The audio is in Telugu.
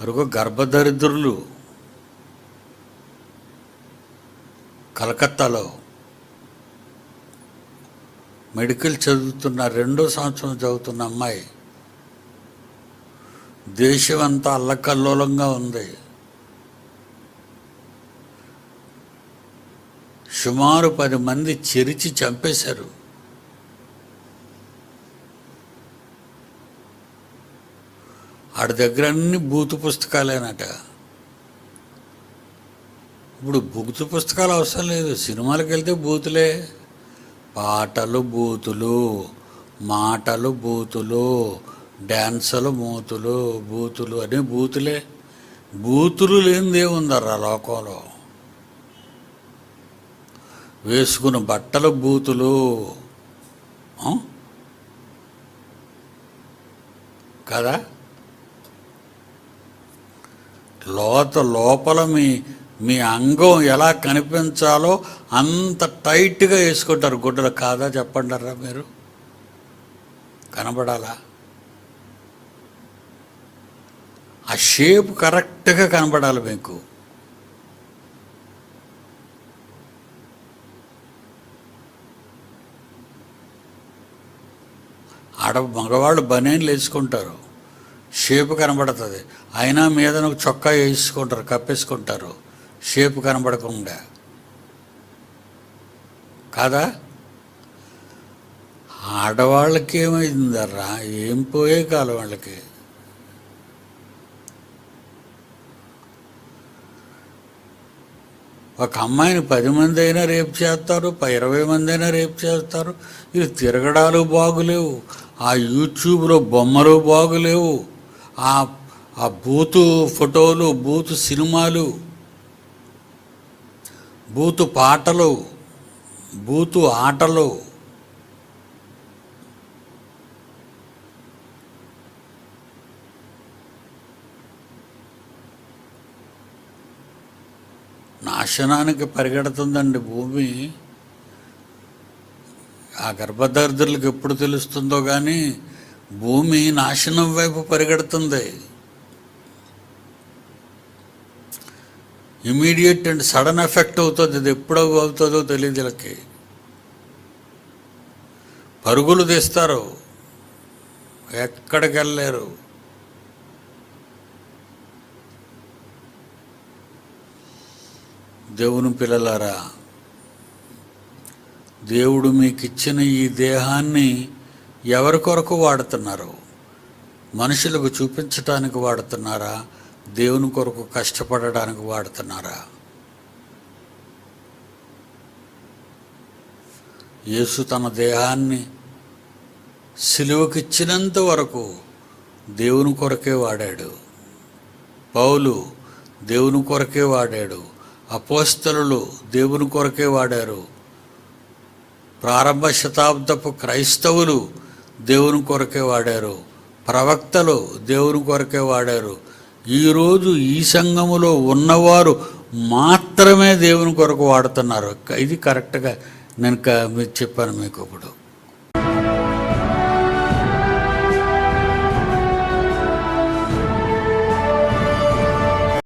అరుగు గర్భదరిద్రులు కలకత్తాలో మెడికల్ చదువుతున్న రెండో సంవత్సరం చదువుతున్న అమ్మాయి దేశం అంతా అల్లకల్లోలంగా ఉంది. సుమారు పది మంది చెరిచి చంపేశారు. ఆడి దగ్గర అన్ని బూతు పుస్తకాలేనట. ఇప్పుడు బూతు పుస్తకాలు అవసరం లేదు. సినిమాలకు వెళ్తే బూతులే పాటలు బూతులు మాటలు బూతులు డ్యాన్సులు మూతులు బూతులు అనే బూతులే బూతులు లేనిదే ఉందర్రా లోకంలో. వేసుకున్న బట్టలు బూతులు కదా? లోత లోపల మీ మీ అంగం ఎలా కనిపించాలో అంత టైట్గా వేసుకుంటారు. గుడ్డలు కాదా చెప్పండారా మీరు. కనబడాలా? ఆ షేప్ కరెక్ట్గా కనబడాలి మీకు. ఆడ మగవాళ్ళు బనేన్లు వేసుకుంటారు. షేప్ కనబడుతుంది. అయినా మీద ఒక చొక్కా వేసుకుంటారు కప్పేసుకుంటారు. షేప్ కనబడకుండా. కాదా? ఆడవాళ్ళకి ఏమైందర్రా ఏం పోయే కాలం వాళ్ళకి? ఒక అమ్మాయిని పది మంది అయినా రేపు చేస్తారు ఇరవై మంది అయినా రేపు చేస్తారు. ఇది తిరగడాలు బాగులేవు. ఆ యూట్యూబ్లో బొమ్మలు బాగులేవు. ఆ ఆ బూతు ఫోటోలు బూతు సినిమాలు బూతు పాటలు బూతు ఆటలు నాశనానికి పరిగెడుతుందండి భూమి. ఆ గర్భదరిద్రులకు ఎప్పుడు తెలుస్తుందో కానీ భూమి నాశనం వైపు పరిగెడుతుంది. ఇమీడియట్ అండ్ సడన్ ఎఫెక్ట్ అవుతుంది. ఇది ఎప్పుడు అవుతుందో తెలియదు వీళ్ళకి. పరుగులు తీస్తారు. ఎక్కడికి వెళ్ళలేరు. దేవుని పిల్లలారా దేవుడు మీకు ఇచ్చిన ఈ దేహాన్ని ఎవరి కొరకు వాడుతున్నారు? మనుషులకు చూపించటానికి వాడుతున్నారా? దేవుని కొరకు కష్టపడడానికి వాడుతున్నారా? యేసు తన దేహాన్ని సిలువకిచ్చినంత వరకు దేవుని కొరకే వాడాడు. పౌలు దేవుని కొరకే వాడాడు. అపోస్తలులు దేవుని కొరకే వాడారు. ప్రారంభ శతాబ్దపు క్రైస్తవులు దేవుని కొరకే వాడారు. ప్రవక్తలు దేవుని కొరకే వాడారు. ఈరోజు ఈ సంఘములో ఉన్నవారు మాత్రమే దేవుని కొరకు వాడుతున్నారు. ఇది కరెక్ట్గా నేను క- చెప్పాను మీకు ఇప్పుడు.